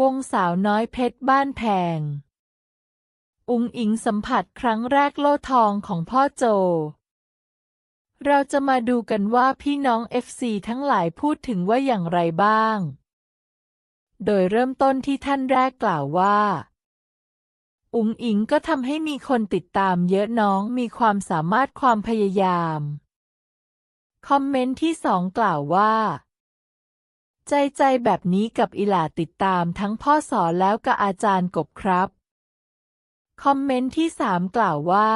วงสาวน้อยเพชรบ้านแพง อุงอิงสัมผัสครั้งแรกโล่ทองของพ่อโจ เราจะมาดูกันว่าพี่น้อง FC ทั้งหลายพูดถึงว่าอย่างไรบ้าง โดยเริ่มต้นที่ท่านแรกกล่าวว่า อุงอิงก็ทำให้มีคนติดตามเยอะน้องมีความสามารถความพยายาม คอมเมนต์ที่สองกล่าวว่า ใจใจแบบนี้กับอิหลาติดตามทั้งพ่อสอนแล้วกับอาจารย์กบครับ คอมเมนต์ที่สามกล่าวว่า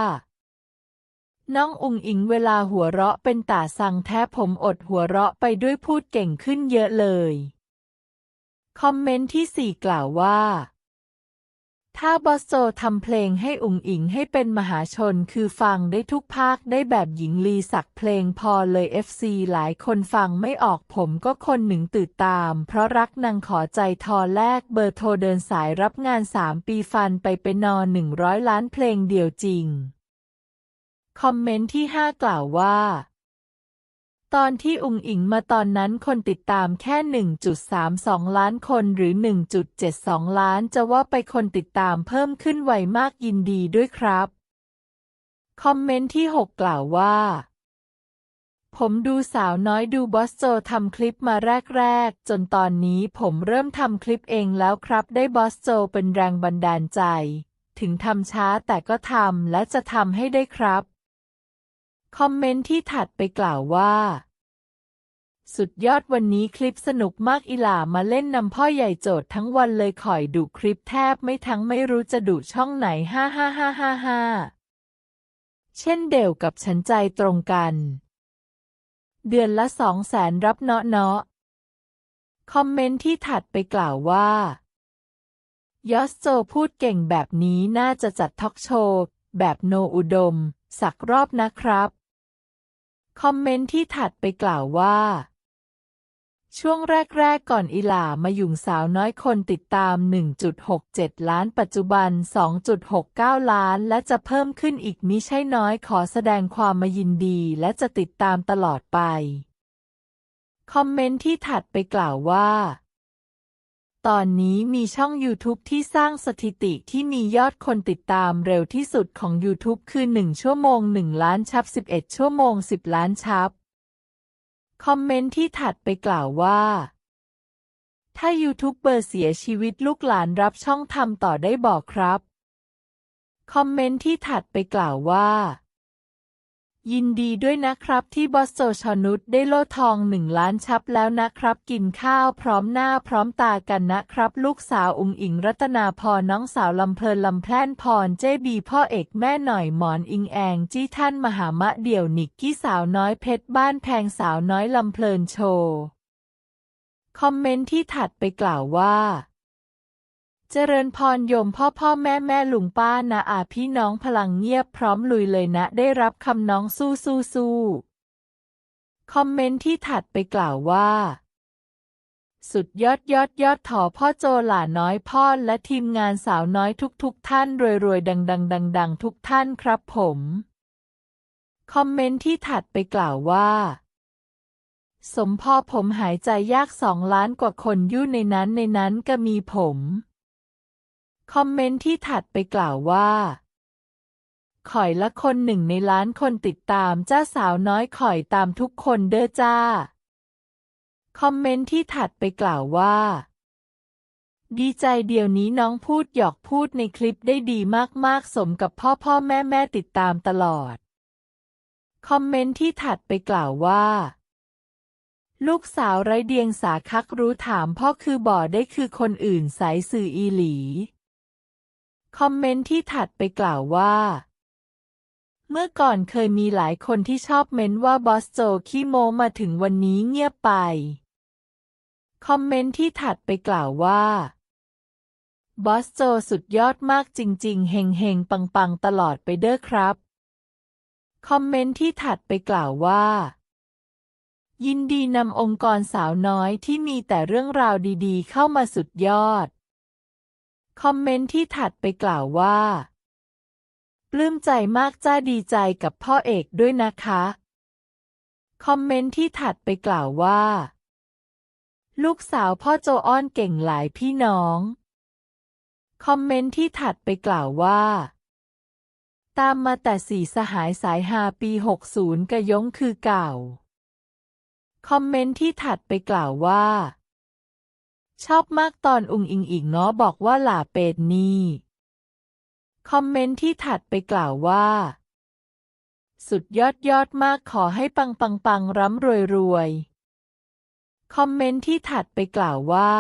น้องอุงอิงเวลาหัวเราะเป็นตาสังแท้ผมอดหัวเราะไปด้วยพูดเก่งขึ้นเยอะเลย คอมเมนต์ที่สี่กล่าวว่า ถ้าบอสโจทำเพลงให้อุงอิงให้เป็นมหาชนคือฟังได้ทุกภาคได้แบบหญิงลีสักเพลงพอเลย FC หลายคนฟังไม่ออกผมก็คนหนึ่งตื่นตาม เพราะรักนางขอใจทอแลกเบอร์โทรเดินสายรับงานสามปีฟันไปเป็นนอนหนึ่งร้อยล้านเพลงเดียวจริง คอมเมนต์ที่ห้ากล่าวว่า ตอนที่อุงอิงมาตอนนั้นคนติดตามแค่ 1.32 ล้านคนหรือ 1.72 ล้านจะว่าไปคนติดตามเพิ่มขึ้นไวมากยินดีด้วยครับ คอมเมนต์ที่ 6 กล่าวว่า ผมดูสาวน้อยดูบอสโจทำคลิปมาแรก ๆ จนตอนนี้ผมเริ่มทำคลิปเองแล้วครับได้บอสโจเป็นแรงบันดาลใจ ถึงทำช้าแต่ก็ทำและจะทำให้ได้ครับ คอมเมนต์ที่ถัดไปกล่าวว่า สุดยอดวันนี้คลิปสนุกมากอีหล่ามาเล่นนำพ่อใหญ่โจทย์ทั้งวันเลยคอยดูคลิปแทบไม่ทั้งไม่รู้จะดูช่องไหนฮ่าฮ่าฮ่าฮ่าฮ่าเช่นเดียวกับฉันใจตรงกัน เดือนละสองแสนรับเนาะเนาะคอมเมนต์ที่ถัดไปกล่าวว่ายอสโจพูดเก่งแบบนี้น่าจะจัดทอกโชว์ แบบโนอุดม สักรอบนะครับ คอมเมนต์ที่ถัดไปกล่าวว่า ช่วงแรก ๆ ก่อนอิหล่ามาหยุ่งสาวน้อยคนติดตาม 1.67 ล้านปัจจุบัน 2.69 ล้าน และจะเพิ่มขึ้นอีกมิใช่น้อยขอแสดงความมายินดีและจะติดตามตลอดไป คอมเมนต์ที่ถัดไปกล่าวว่า ตอนนี้มีช่อง YouTube ที่สร้างสถิติที่มียอดคนติดตามเร็วที่สุดของ YouTube คือ 1 ชั่วโมง 1 ล้านชับ 11 ชั่วโมง 10 ล้านชับ คอมเมนต์ที่ถัดไปกล่าวว่า ถ้ายูทูบเบอร์เสียชีวิตลูกหลานรับช่องทำต่อได้บอกครับ คอมเมนต์ที่ถัดไปกล่าวว่า ยินดีด้วยนะครับที่บอสโจชอนุชได้โล่ทองหนึ่งล้านชับแล้วนะครับ กินข้าวพร้อมหน้าพร้อมตากันนะครับ ลูกสาวอุงอิงรัตนาพรน้องสาวลำเพลินลำแพล่นพรเจบีพ่อเอกแม่หน่อยหมอนอิงแองจี้ท่านมหามะเดี่ยวนิกกี้สาวน้อยเพชรบ้านแพงสาวน้อยลำเพลินโชว์ คอมเมนต์ที่ถัดไปกล่าวว่า เจริญพรโยมพ่อพ่อแม่แม่ลุงป้านะอาพี่น้องพลังเงียบพร้อมลุยเลยนะ ได้รับคำน้องสู้สู้สู้คอมเมนต์ที่ถัดไปกล่าวว่า สุดยอดยอดยอดถอพ่อโจหลาน้อยพ่อและทีมงานสาวน้อยทุกๆทท่านรวยรวยดังดังดังดังทุกท่านครับผม คอมเมนต์ที่ถัดไปกล่าวว่าสมพ่อผมหายใจยากสองล้านกว่าคนอยู่ในนั้นในนั้นก็มีผม คอมเมนต์ที่ถัดไปกล่าวว่าข่อยละคนหนึ่งในล้านคนติดตามเจ้าสาวน้อยข่อยตามทุกคนเด้อจ้า คอมเมนต์ที่ถัดไปกล่าวว่า ดีใจเดียวนี้น้องพูดหยอกพูดในคลิปได้ดีมากๆ สมกับพ่อพ่อแม่แม่ติดตามตลอด คอมเมนต์ที่ถัดไปกล่าวว่า ลูกสาวไร้เดียงสาคักรู้ถามพ่อคือบ่อได้คือคนอื่นสายสื่ออีหลี คอมเมนต์ที่ถัดไปกล่าวว่า เมื่อก่อนเคยมีหลายคนที่ชอบเม้นว่าบอสโจขี้โมมาถึงวันนี้เงียบไป คอมเมนต์ที่ถัดไปกล่าวว่าบอสโจสุดยอดมากจริง ๆ เฮงเฮงปังปัง ๆ ตลอดไปเด้อครับ คอมเมนต์ที่ถัดไปกล่าวว่า ยินดีนำองค์กรสาวน้อยที่มีแต่เรื่องราวดีๆ เข้ามาสุดยอด คอมเมนต์ที่ถัดไปกล่าวว่า ปลื้มใจมากจ้าดีใจกับพ่อเอกด้วยนะคะ คอมเมนต์ที่ถัดไปกล่าวว่า ลูกสาวพ่อโจอ้อนเก่งหลายพี่น้อง คอมเมนต์ที่ถัดไปกล่าวว่า ตามมาแต่สี่สหายสายหาปี 60 กระยงคือเก่า คอมเมนต์ที่ถัดไปกล่าวว่า ชอบมากตอนอุงอิงอีกเนาะบอกว่าหล่าเป็ดนี่ คอมเมนต์ที่ถัดไปกล่าวว่า สุดยอดยอดมากขอให้ปังปังปังร่ำรวยรวยคอมเมนต์ที่ถัดไปกล่าวว่า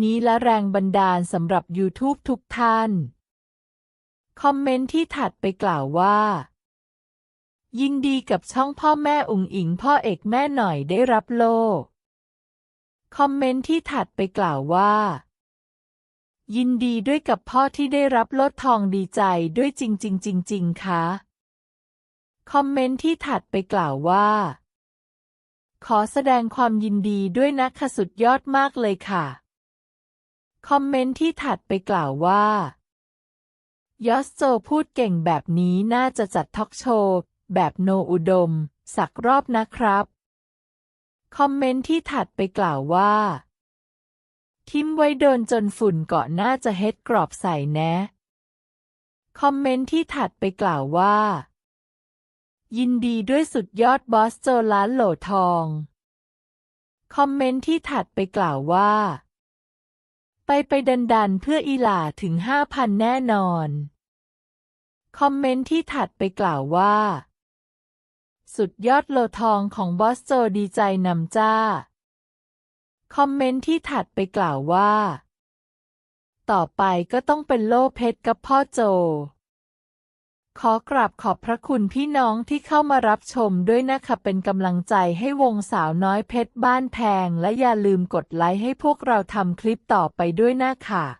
นี้ละแรงบันดาลสำหรับ YouTube ทุกท่าน คอมเมนต์ที่ถัดไปกล่าวว่า ยินดีกับช่องพ่อแม่อุงอิงพ่อเอกแม่หน่อยได้รับโล คอมเมนต์ที่ถัดไปกล่าวว่า ยินดีด้วยกับพ่อที่ได้รับโลดทองดีใจด้วยจริงๆจริงๆค่ะคอมเมนต์ที่ถัดไปกล่าวว่า ขอแสดงความยินดีด้วยนะคะสุดยอดมากเลยค่ะ คอมเมนต์ที่ถัดไปกล่าวว่ายอสโจพูดเก่งแบบนี้น่าจะจัดทอกโชว์ แบบโนอุดม สักรอบนะครับ คอมเมนต์ที่ถัดไปกล่าวว่า ทิมไว้โดนจนฝุ่นเกาะน่าจะเฮ็ดกรอบใส่แนะ คอมเมนต์ที่ถัดไปกล่าวว่า ยินดีด้วยสุดยอดบอสโจล้านโหลทอง คอมเมนต์ที่ถัดไปกล่าวว่า ไปไปดันดันเพื่ออีหล่าถึงห้าพันแน่นอน คอมเมนต์ที่ถัดไปกล่าวว่า สุดยอดโลทองของบอสโจดีใจนำจ้า คอมเมนต์ที่ถัดไปกล่าวว่า ต่อไปก็ต้องเป็นโล่เพชรกับพ่อโจ ขอกราบขอบพระคุณพี่น้องที่เข้ามารับชมด้วยนะคะเป็นกำลังใจให้วงสาวน้อยเพชรบ้านแพง และอย่าลืมกดไลค์ให้พวกเราทำคลิปต่อไปด้วยนะคะ